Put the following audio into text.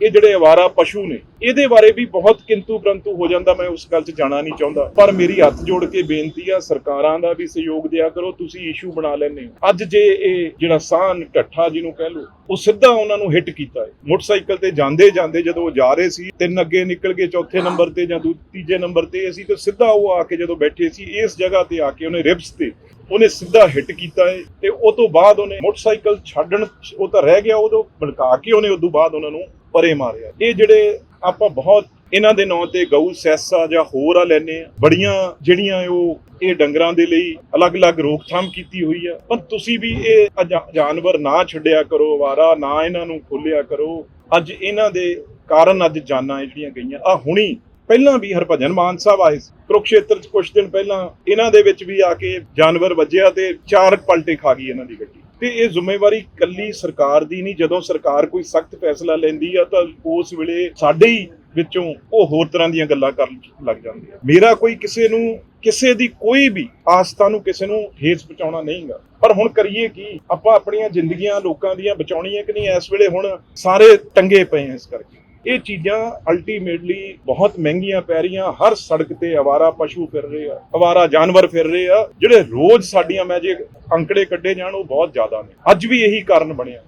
ਇਹ ਜਿਹੜੇ ਅਵਾਰਾ ਪਸ਼ੂ ਨੇ, ਇਹਦੇ ਬਾਰੇ ਵੀ ਬਹੁਤ ਕਿੰਤੂ ਪ੍ਰੰਤੂ ਹੋ ਜਾਂਦਾ, ਮੈਂ ਉਸ ਗੱਲ 'ਚ ਜਾਣਾ ਨਹੀਂ ਚਾਹੁੰਦਾ। ਪਰ ਮੇਰੀ ਹੱਥ ਜੋੜ ਕੇ ਬੇਨਤੀ ਆ, ਸਰਕਾਰਾਂ ਦਾ ਵੀ ਸਹਿਯੋਗ ਦਿਆ ਕਰੋ, ਤੁਸੀਂ ਇਸ਼ੂ ਬਣਾ ਲੈਂਦੇ ਹੋ। ਅੱਜ ਜੇ ਇਹ ਜਿਹੜਾ ਸਾਨ ਢੱਠਾ ਜਿਹਨੂੰ ਕਹਿ ਲਓ, ਉਹ ਸਿੱਧਾ ਉਹਨਾਂ ਨੂੰ ਹਿੱਟ ਕੀਤਾ ਹੈ। ਮੋਟਰਸਾਈਕਲ ਤੇ ਜਾਂਦੇ ਜਾਂਦੇ ਜਦੋਂ ਉਹ ਜਾ ਰਹੇ ਸੀ, ਤਿੰਨ ਅੱਗੇ ਨਿਕਲ ਕੇ ਚੌਥੇ ਨੰਬਰ ਤੇ ਜਾਂ ਦੂ, ਤੀਜੇ ਨੰਬਰ ਤੇ ਅਸੀਂ ਤਾਂ ਸਿੱਧਾ ਉਹ ਆ ਕੇ ਜਦੋਂ ਬੈਠੇ ਸੀ, ਇਸ ਜਗ੍ਹਾ ਤੇ ਆ ਕੇ ਉਹਨੇ ਰਿਬਸ ਤੇ ਉਹਨੇ ਸਿੱਧਾ ਹਿੱਟ ਕੀਤਾ ਹੈ ਤੇ ਉਹ ਤੋਂ ਬਾਅਦ ਉਹਨੇ ਮੋਟਰਸਾਈਕਲ ਛੱਡਣ, ਉਹ ਤਾਂ ਰਹਿ ਗਿਆ ਉਦੋਂ, ਭੜਕਾ ਕੇ ਉਹਨੇ ਉਦੋਂ ਬਾਅਦ ਉਹਨਾਂ ਨੂੰ ਪਰੇ ਮਾਰਿਆ ਇਹ ਜਿਹੜੇ ਆਪਾਂ ਬਹੁਤ ਇਹਨਾਂ ਦੇ ਨਾਂ ਤੇ ਗਊ, ਸੈਸਾ ਜਾਂ ਹੋਰ ਆ ਲੈਨੇ ਆ। ਬੜੀਆਂ ਜਿਹੜੀਆਂ ਉਹ ਇਹ ਡੰਗਰਾਂ ਦੇ ਲਈ ਅਲੱਗ-ਅਲੱਗ ਰੋਕਥਾਮ ਕੀਤੀ ਹੋਈ ਆ। ਪਰ ਤੁਸੀਂ ਵੀ ਇਹ ਜਾਨਵਰ ਨਾ ਛੱਡਿਆ ਕਰੋ ਵਾਰਾ ਨਾ ਇਹਨਾਂ ਨੂੰ ਖੋਲਿਆ ਕਰੋ। ਅੱਜ ਇਹਨਾਂ ਦੇ ਕਾਰਨ ਅੱਜ ਜਾਨਾਂ ਜਿਹੜੀਆਂ ਗਈਆਂ। ਆ ਹੁਣੀ ਪਹਿਲਾਂ ਵੀ ਹਰਭਜਨ ਮਾਨ ਸਾਹਿਬ ਆਏ ਸੀ। ਕੁਰੂਕਸ਼ੇਤਰ ਚ ਕੁਝ ਦਿਨ ਪਹਿਲਾਂ ਇਹਨਾਂ ਦੇ ਵਿੱਚ ਵੀ ਆ ਕੇ ਜਾਨਵਰ ਵੱਜਿਆ ਤੇ ਚਾਰ ਪਲਟੇ ਖਾ ਗਈ ਇਹਨਾਂ ਦੀ ਗੱਡੀ। ਤੇ ਇਹ ਜ਼ਿੰਮੇਵਾਰੀ ਕੱਲੀ ਸਰਕਾਰ ਦੀ ਨਹੀਂ, ਜਦੋਂ ਸਰਕਾਰ ਕੋਈ ਸਖਤ ਫੈਸਲਾ ਲੈਂਦੀ ਆ ਤਾਂ ਉਸ ਵੇਲੇ ਸਾਡੇ ਹੀ ਵਿੱਚੋਂ ਉਹ ਹੋਰ ਤਰ੍ਹਾਂ ਦੀਆਂ ਗੱਲਾਂ ਕਰਨ ਲੱਗ ਜਾਂਦੇ ਆ ਮੇਰਾ ਕੋਈ ਕਿਸੇ ਨੂੰ, ਕਿਸੇ ਦੀ ਕੋਈ ਵੀ ਆਸਥਾ ਨੂੰ ਕਿਸੇ ਨੂੰ ਠੇਸ ਪਹੁੰਚਾਉਣਾ ਨਹੀਂਗਾ ਪਰ ਹੁਣ ਕਰੀਏ ਕੀ? ਆਪਾਂ ਆਪਣੀਆਂ ਜ਼ਿੰਦਗੀਆਂ ਲੋਕਾਂ ਦੀਆਂ ਬਚਾਉਣੀਆਂ ਕਿ ਨਹੀਂ? ਇਸ ਵੇਲੇ ਹੁਣ ਸਾਰੇ ਟੰਗੇ ਪਏ ਆ ਇਸ ਕਰਕੇ। ਇਹ ਚੀਜ਼ਾਂ ਅਲਟੀਮੇਟਲੀ ਬਹੁਤ ਮਹਿੰਗੀਆਂ ਪੈ ਰਹੀਆਂ। ਹਰ ਸੜਕ ਤੇ ਅਵਾਰਾ ਪਸ਼ੂ ਫਿਰ ਰਹੇ ਆ ਅਵਾਰਾ ਜਾਨਵਰ ਫਿਰ ਰਹੇ ਆ। ਜਿਹੜੇ ਰੋਜ਼ ਸਾਡੀਆਂ ਮੈਂ ਜੇ ਅੰਕੜੇ ਕੱਢੇ ਜਾਣ, ਉਹ ਬਹੁਤ ਜ਼ਿਆਦਾ ਨੇ। ਅੱਜ ਵੀ ਇਹੀ ਕਾਰਨ ਬਣਿਆ।